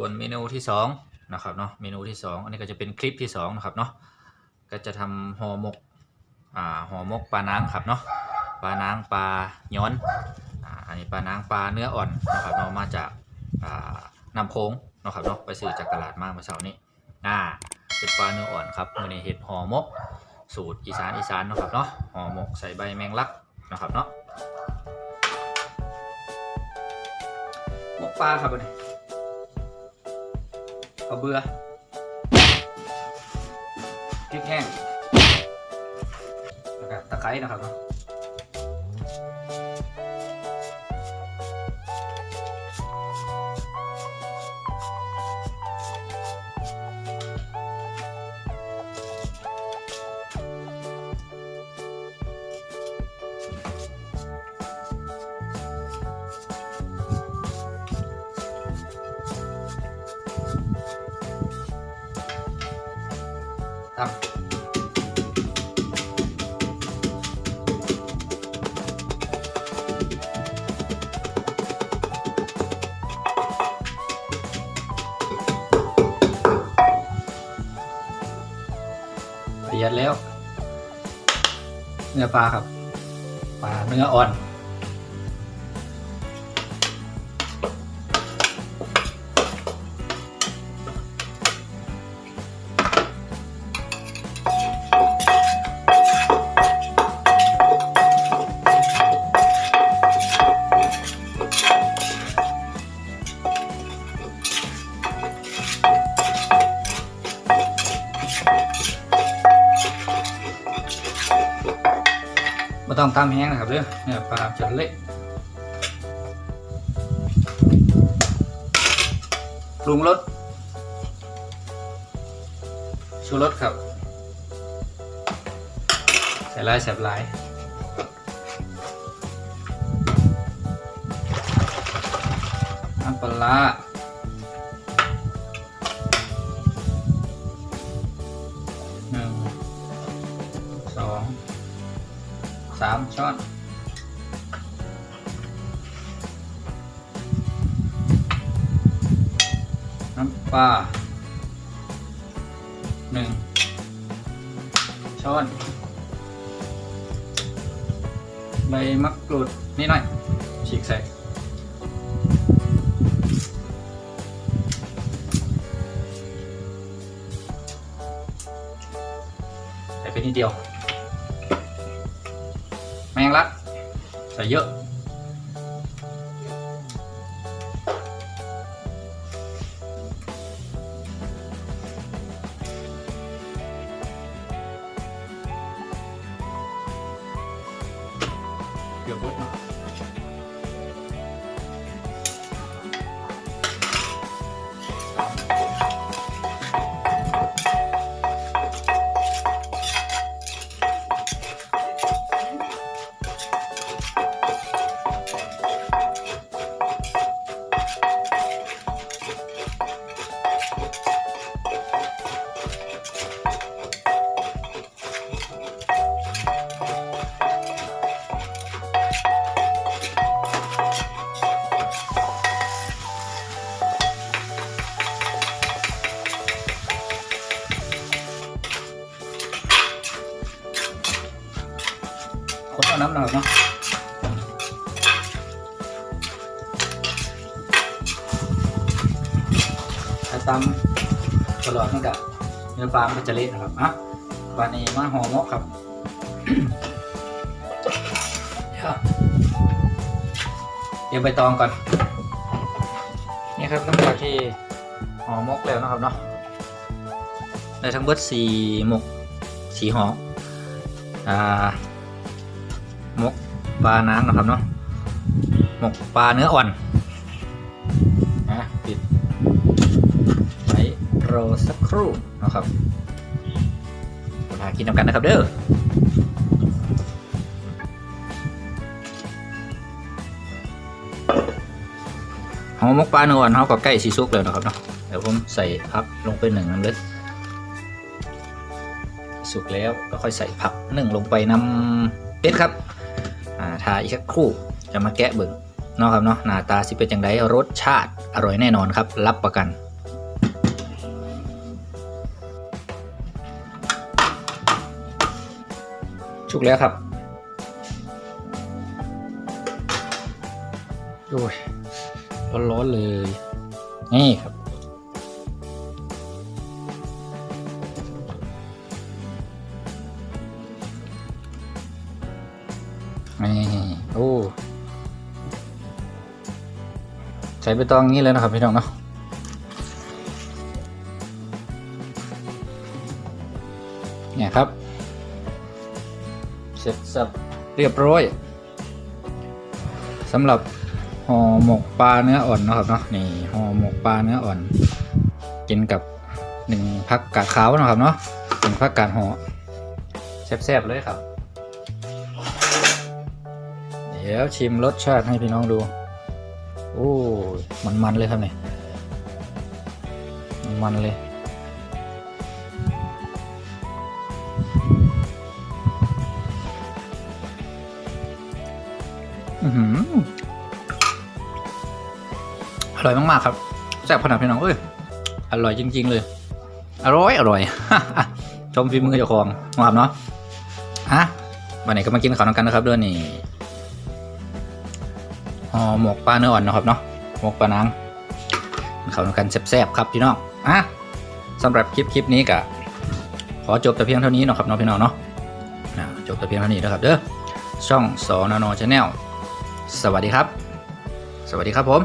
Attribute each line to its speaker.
Speaker 1: ส่วนเมนูที่สองนะครับเนาะเมนูที่สองอันนี้ก็จะเป็นคลิปที่สองนะครับเนาะก็จะทำห่อหมกอ่าห่อหมกปลานางครับเนาะปลานางปลาย้อนอ่าอันนี้ปลานางปลาเนื้ออ่อนนะครับเนาะมาจากอ่านำโค้งนะครับเนาะไปซื้อจากตลาดมาเมื่อเช้านี้อ่าเป็นปลาเนื้ออ่อนครับมื่อนี้เห็ดห่อหมก สูตรอีสานอีสานนะครับเนาะห่อหมกใส่ใบแมงลักนะครับเนาะหมกปลาครับอันนี้ ข้าวเบือพริกแห้งแล้วก็ตะไคร้นะครับเนาะ ตำละเอียดแล้ว เนื้อปลาครับ ปลาเนื้ออ่อน ต้องตามแห้งนะครับเด้อเนื้อปลาจะเละปรุงรสชูรสครับ ใส่ลายแสบลายน้ำปลาร้าหนึ่งสอง สามช้อนน้ำปลาหนึ่งช้อนใบมะกรูดนิดหน่อยฉีกใส่ใส่ไปนิดเดียว แมงลักใส่เยอะ เกือบหมด คนเอาน้ำหน่อยเนาะถ้าตำตลอดมันกับเนื้อปลามันจะเละนะครับอะวันนี้มาห่อหมกครับเดี๋ยวเตรียมใบตองก่อน นี่ครับหลังจาที่ห่อหมกแล้วนะครับเนาะได้ทั้งเบิดสี่หมกสี่ห่ออ่า หมกปลานางนะครับเนาะหมกปลาเนื้ออ่อนนะปิดไว้รอสักครู่นะครับมากินนำกันนะครับเด้อหอมหมกปลาเนื้ออ่อนเขาก็ใกล้สีสุกแล้วนะครับเนาะเดี๋ยวผมใส่พักลงไปหนึ่งน้ำเล็ดสุกแล้วก็ค่อยใส่ผักหนึ่งลงไปน้ำเป็ดครับ ทาอีกสักครู่จะมาแกะเบิ่งเนาะครับเนาะหน้าตาสิเป็นอย่างไรรสชาติอร่อยแน่นอนครับ รับประกันชุกแล้วครับโอ้ยร้อนๆเลย นี่ครับ นี่โอ้ใส่ใบตองอย่างนี้เลยนะครับพี่น้องเนาะเนี่ยครับ เสร็จสับเรียบร้อยสำหรับห่อหมกปลาเนื้ออ่อนนะครับเนาะนี่ห่อหมกปลาเนื้ออ่อน กินกับหนึ่งพักกาดขาวนะครับเนาะหนึ่งพักกาดห่อแซ่บๆเลยครับ ดี๋ยวชิมรสชาติให้พี่น้องดู โอ้ มันๆเลยครับเนี่ยมันเลย อืออร่อยมาก ๆ ครับแซ่บขนาดพี่น้องเอ้ย อร่อยจริง ๆ เลย อร่อย อร่อย ชมฝีมือเจ้าของนะครับเนาะ ฮะ วันนี้ก็มากินข้าวน้ำกันนะครับด้วยนี่ ห่อหมกปลาเนื้ออ่อนนะครับเนาะหมกปลานางเขาทำกันแซ่บๆครับพี่น้องอะสำหรับคลิปคลิปนี้ก็ขอจบแต่เพียงเท่านี้นะครับน้องพี่น้องเนาะจบแต่เพียงเท่านี้นะครับเด้อช่องสอนอนชาแนลสวัสดีครับ สวัสดีครับผม